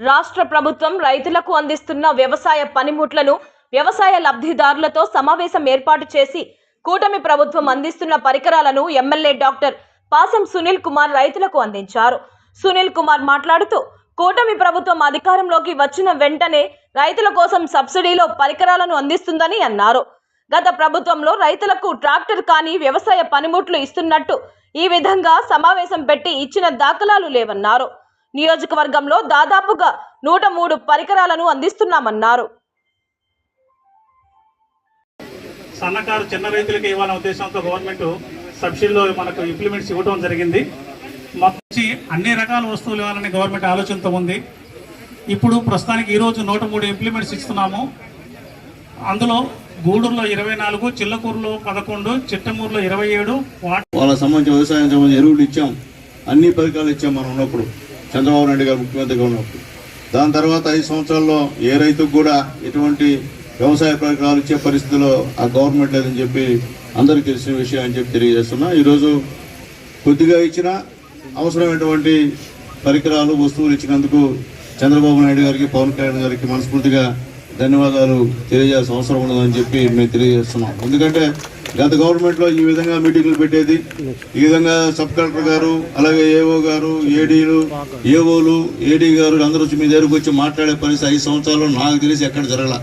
రాష్ట్ర ప్రభుత్వం రైతులకు అందిస్తున్న వ్యవసాయ పనిముట్లను వ్యవసాయ లబ్ధిదారులతో సమావేశం ఏర్పాటు చేసి కూటమి ప్రభుత్వం అందిస్తున్న పరికరాలను ఎమ్మెల్యే డాక్టర్ పాసం సునీల్ కుమార్ రైతులకు అందించారు. సునీల్ కుమార్ మాట్లాడుతూ కూటమి ప్రభుత్వం అధికారంలోకి వచ్చిన వెంటనే రైతుల కోసం సబ్సిడీలో పరికరాలను అందిస్తుందని అన్నారు. గత ప్రభుత్వంలో రైతులకు ట్రాక్టర్ కానీ వ్యవసాయ పనిముట్లు ఇస్తున్నట్టు ఈ విధంగా సమావేశం పెట్టి ఇచ్చిన దాఖలాలు లేవన్నారు. నియోజకవర్గంలో దాదాపుగా నూట మూడు పరికరాలను అందిస్తున్నామన్నారు. సన్నకారు చిన్న రైతులకు ఇవ్వాలనే ఉద్దేశంతో గవర్నమెంట్ సబ్సిడీలో మనకు ఇంప్లిమెంట్స్ ఇవ్వడం జరిగింది. మొత్తం అన్ని రకాల వస్తువులు ఇవ్వాలని గవర్నమెంట్ ఆలోచనతో ఉంది. ఇప్పుడు ప్రస్తుతానికి ఈరోజు నూట మూడు ఇంప్లిమెంట్స్ ఇస్తున్నాము. అందులో గూడూరులో ఇరవై నాలుగు చిల్లకూరులో పదకొండు చిట్టమూరులో ఇరవై ఏడు వాళ్ళ సంబంధించిన వ్యవసాయం సంబంధించిన ఎరువులు ఇచ్చాం. అన్ని పరికరాలు ఇచ్చాం మనం ఉన్నప్పుడు. చంద్రబాబు నాయుడు గారు ముఖ్యమంత్రిగా ఉన్నప్పుడు. దాని తర్వాత ఐదు సంవత్సరాల్లో ఏ రైతుకు కూడా ఎటువంటి వ్యవసాయ పరికరాలు ఇచ్చే పరిస్థితిలో ఆ గవర్నమెంట్ లేదని చెప్పి అందరికీ తెలిసిన విషయం అని చెప్పి తెలియజేస్తున్నా. ఈరోజు కొద్దిగా ఇచ్చిన అవసరమైనటువంటి పరికరాలు వస్తువులు ఇచ్చినందుకు చంద్రబాబు నాయుడు గారికి పవన్ కళ్యాణ్ గారికి మనస్ఫూర్తిగా ధన్యవాదాలు తెలియజేయాల్సిన అవసరం ఉండదని చెప్పి మేము తెలియజేస్తున్నాం. ఎందుకంటే గత గవర్నమెంట్లో ఈ విధంగా మీటింగ్లు పెట్టేది ఈ విధంగా సబ్ కలెక్టర్ గారు అలాగే ఏఓ గారు ఏడీలు ఏఓలు ఏడీ గారు అందరూ వచ్చి మీ దగ్గరకు వచ్చి మాట్లాడే పరిస్థితి ఐదు సంవత్సరాలు నాకు తెలిసి ఎక్కడ జరగల.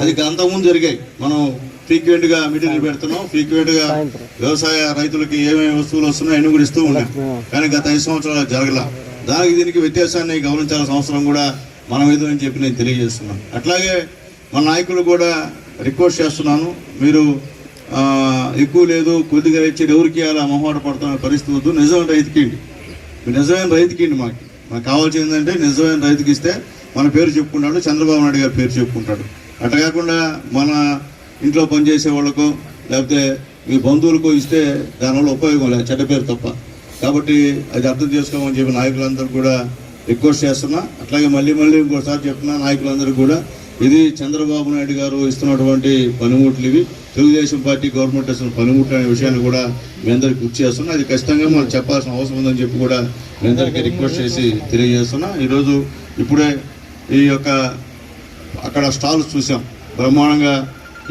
అది అంతకుముందు జరిగాయి. మనం ఫ్రీక్వెంట్గా మీటింగ్లు పెడుతున్నాం. ఫ్రీక్వెంట్గా వ్యవసాయ రైతులకి ఏమేమి వస్తువులు వస్తున్నాయో అన్ని కూడా ఇస్తూ ఉన్నాం. కానీ గత ఐదు సంవత్సరాలు జరగల. దానికి దీనికి వ్యత్యాసాన్ని గమనించాల్సిన అవసరం కూడా మనం ఏదో అని చెప్పి నేను తెలియజేస్తున్నాను. అట్లాగే మన నాయకులు కూడా రిక్వెస్ట్ చేస్తున్నాను. మీరు ఎక్కువ లేదు కొద్దిగా ఇచ్చి ఎవరికి అలా మొహమాట పడుతున్న పరిస్థితి వద్దు. నిజమైన రైతుకిండి మీరు నిజమైన రైతుకిండి మాకు. మనకు కావాల్సింది ఏంటంటే నిజమైన రైతుకి ఇస్తే మన పేరు చెప్పుకుంటాడు చంద్రబాబు నాయుడు గారి పేరు చెప్పుకుంటాడు. అట్లా కాకుండా మన ఇంట్లో పనిచేసే వాళ్ళకో లేకపోతే మీ బంధువులకో ఇస్తే దానివల్ల ఉపయోగం లేదు చెడ్డ పేరు తప్ప. కాబట్టి అది అర్థం చేసుకోమని చెప్పి నాయకులందరూ కూడా రిక్వెస్ట్ చేస్తున్నా. అట్లాగే మళ్ళీ మళ్ళీ ఇంకోసారి చెప్తున్నా నాయకులందరూ కూడా ఇది చంద్రబాబు నాయుడు గారు ఇస్తున్నటువంటి పనిముట్లు ఇవి. తెలుగుదేశం పార్టీ గవర్నమెంట్ ఇస్తున్న పనిముట్లు అనే విషయాన్ని కూడా మీ అందరికి గుర్తు చేస్తున్నా. అది ఖచ్చితంగా మనం చెప్పాల్సిన అవసరం ఉందని చెప్పి కూడా మీ అందరికీ రిక్వెస్ట్ చేసి తెలియజేస్తున్నా. ఈరోజు ఇప్పుడే ఈ యొక్క అక్కడ స్టాల్స్ చూసాం. బ్రహ్మాండంగా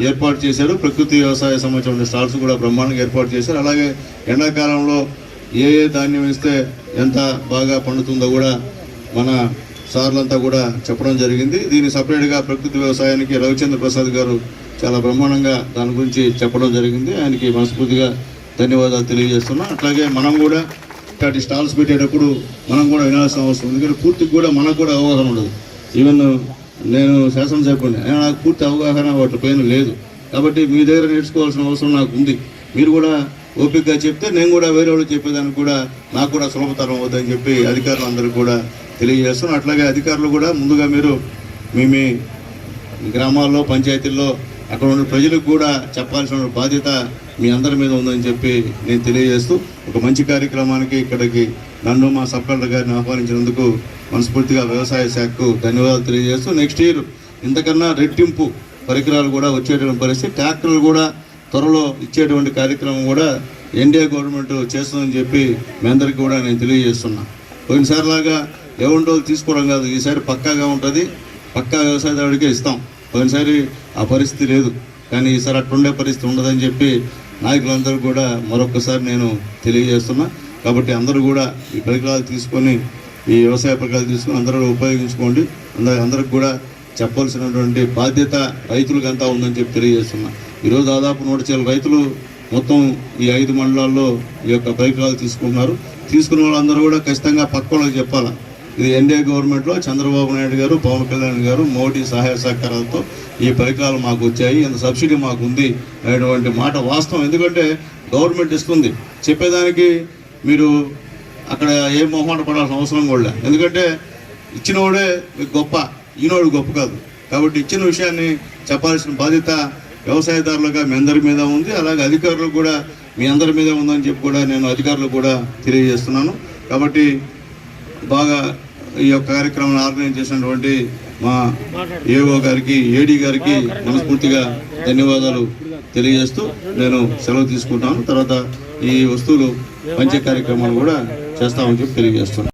ఏర్పాటు చేశారు. ప్రకృతి వ్యవసాయ సంబంధించిన స్టాల్స్ కూడా బ్రహ్మాండంగా ఏర్పాటు చేశారు. అలాగే ఎండాకాలంలో ఏ ఏ ధాన్యం వేస్తే ఎంత బాగా పండుతుందో కూడా మన సార్లంతా కూడా చెప్పడం జరిగింది. దీన్ని సపరేట్గా ప్రకృతి వ్యవసాయానికి రవిచంద్ర ప్రసాద్ గారు చాలా బ్రహ్మాండంగా దాని గురించి చెప్పడం జరిగింది. ఆయనకి మనస్ఫూర్తిగా ధన్యవాదాలు తెలియజేస్తున్నాం. అట్లాగే మనం కూడా ఇట్లాంటి స్టాల్స్ పెట్టేటప్పుడు మనం కూడా వినాల్సిన అవసరం ఎందుకంటే పూర్తిగా కూడా మనకు కూడా అవగాహన ఉండదు. ఈవెన్ నేను శాసనసభ్యుని అయినా నాకు పూర్తి అవగాహన వాటి పైన లేదు. కాబట్టి మీ దగ్గర నేర్చుకోవాల్సిన అవసరం నాకు ఉంది. మీరు కూడా ఓపికగా చెప్తే నేను కూడా వేరే వాళ్ళు చెప్పేదానికి కూడా నాకు కూడా సులభతరం అవుతుందని చెప్పి అధికారులందరూ కూడా తెలియజేస్తున్నాను అట్లాగే అధికారులు కూడా ముందుగా మీరు మీ మీ గ్రామాల్లో పంచాయతీల్లో అక్కడ ఉన్న ప్రజలకు కూడా చెప్పాల్సిన బాధ్యత మీ అందరి మీద ఉందని చెప్పి నేను తెలియజేస్తూ ఒక మంచి కార్యక్రమానికి ఇక్కడికి నన్ను మా సబ్ కలెక్టర్ గారిని ఆహ్వానించినందుకు మనస్ఫూర్తిగా వ్యవసాయ శాఖకు ధన్యవాదాలు తెలియజేస్తూ నెక్స్ట్ ఇయర్ ఇంతకన్నా రెట్టింపు పరికరాలు కూడా వచ్చేటువంటి పరిస్థితి. ట్రాక్టర్లు కూడా త్వరలో ఇచ్చేటువంటి కార్యక్రమం కూడా ఎన్డీఏ గవర్నమెంట్ చేస్తుందని చెప్పి మీ అందరికీ కూడా నేను తెలియజేస్తున్నా. పోయినసారిలాగా లాగా ఎవరి తీసుకోవడం కాదు. ఈసారి పక్కాగా ఉంటుంది. పక్కా వ్యవసాయదారుడికే ఇస్తాం. పోయినసారి ఆ పరిస్థితి లేదు. కానీ ఈసారి అట్టుండే పరిస్థితి ఉండదని చెప్పి నాయకులందరూ కూడా మరొకసారి నేను తెలియజేస్తున్నా. కాబట్టి అందరూ కూడా ఈ పరికరాలు తీసుకొని ఈ వ్యవసాయ పరికరాలు తీసుకొని అందరూ ఉపయోగించుకోండి. అందరూ అందరికి కూడా చెప్పాల్సినటువంటి బాధ్యత రైతులకు అంతా ఉందని చెప్పి తెలియజేస్తున్నా. ఈరోజు దాదాపు నూట చిల రైతులు మొత్తం ఈ ఐదు మండలాల్లో ఈ యొక్క పరికరాలు తీసుకున్నారు తీసుకున్న వాళ్ళందరూ కూడా ఖచ్చితంగా పక్క వాళ్ళకి చెప్పాలి? ఇది ఎన్డీఏ గవర్నమెంట్లో చంద్రబాబు నాయుడు గారు పవన్ కళ్యాణ్ గారు మోడీ సహాయ సహకారాలతో ఈ పరికరాలు మాకు వచ్చాయి. ఇంత సబ్సిడీ మాకు ఉంది అనేటువంటి మాట వాస్తవం. ఎందుకంటే గవర్నమెంట్ ఇస్తుంది. చెప్పేదానికి మీరు అక్కడ ఏ మొహమాట పడాల్సిన అవసరం కూడా ఎందుకంటే ఇచ్చినవాడే మీకు గొప్ప. ఈనోడు గొప్ప కాదు. కాబట్టి ఇచ్చిన విషయాన్ని చెప్పాల్సిన బాధ్యత వ్యవసాయదారులుగా మీ అందరి మీద ఉంది. అలాగే అధికారులకు కూడా మీ అందరి మీద ఉందని చెప్పి కూడా నేను అధికారులకు కూడా తెలియజేస్తున్నాను. కాబట్టి బాగా ఈ యొక్క కార్యక్రమాన్ని ఆర్గనైజ్ చేసినటువంటి మా ఏఓ గారికి ఏడీ గారికి మనస్ఫూర్తిగా ధన్యవాదాలు తెలియజేస్తూ నేను సెలవు తీసుకుంటాను. తర్వాత ఈ వస్తువులు పంచే కార్యక్రమాలు కూడా చేస్తామని చెప్పి తెలియజేస్తున్నాను.